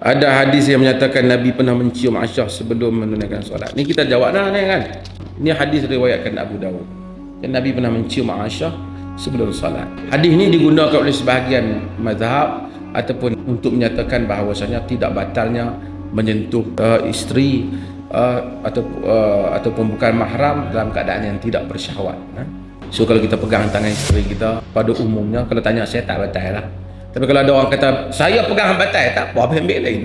Ada hadis yang menyatakan Nabi pernah mencium Aisyah sebelum menunaikan solat. Ni kita jawab dah ni kan. Ini hadis riwayatkan Abu Dawud. Dan Nabi pernah mencium Aisyah sebelum solat. Hadis ni digunakan oleh sebahagian mazhab ataupun untuk menyatakan bahawasanya tidak batalnya menyentuh uh, isteri uh, atau uh, ataupun bukan mahram dalam keadaan yang tidak bersyahwat. Ha? So kalau kita pegang tangan isteri kita pada umumnya kalau tanya saya tak batal lah. Tapi kalau ada orang kata saya pegang batal tak apa ambil, ambil lain.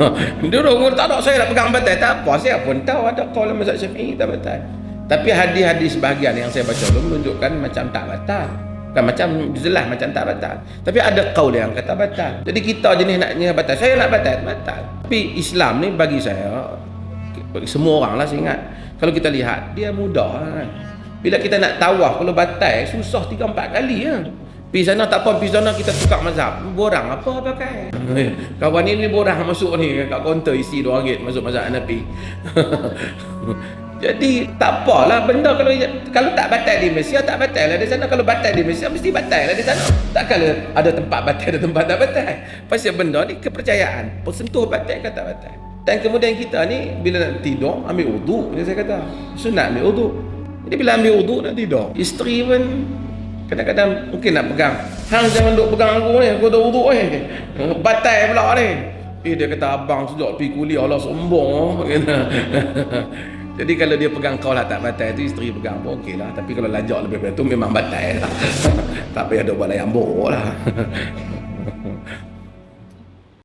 Dia orang tak ada saya nak pegang batal tak apa saya pun tahu ada kalau mazhab Syafi'i tak batal. Tapi hadis-hadis bahagian yang saya baca tu menunjukkan macam tak batal. Kan macam jelas macam tak batal. Tapi ada kaul yang kata batal. Jadi kita jenis naknya batal. Saya nak batal, batal. Tapi Islam ni bagi saya bagi semua orang lah saya ingat. Kalau kita lihat dia mudah kan. Bila kita nak tawaf kalau batal susah 3 4 kali ya. Pergi sana tak apa, pergi sana kita tukar mazhab. Borang apa pakai? Kawan ni ni borang masuk ni kat kaunter isi RM2 masuk mazhab Hanafi. Jadi tak apalah benda kalau kalau tak batal di Malaysia tak batal lah di sana kalau batal di Malaysia mesti batal lah di sana. Tak kalau ada tempat batal ada tempat tak batal. Pasal benda ni kepercayaan. Persentuh batal ke tak batal. Dan kemudian kita ni bila nak tidur ambil wuduk saya kata. Sunat ambil wuduk. Jadi bila ambil wuduk nak tidur. Isteri pun Kadang-kadang mungkin nak pegang. Hang jangan duk pegang aku ni, aku dah wuduk ni. Batal pula ni. Eh dia kata abang sejak pergi kuliah Allah sombong. Jadi kalau dia pegang kau lah tak batal tu isteri pegang pun okey lah. Tapi kalau lajak lebih-lebih tu memang batal lah. tak payah dia buat layang lah.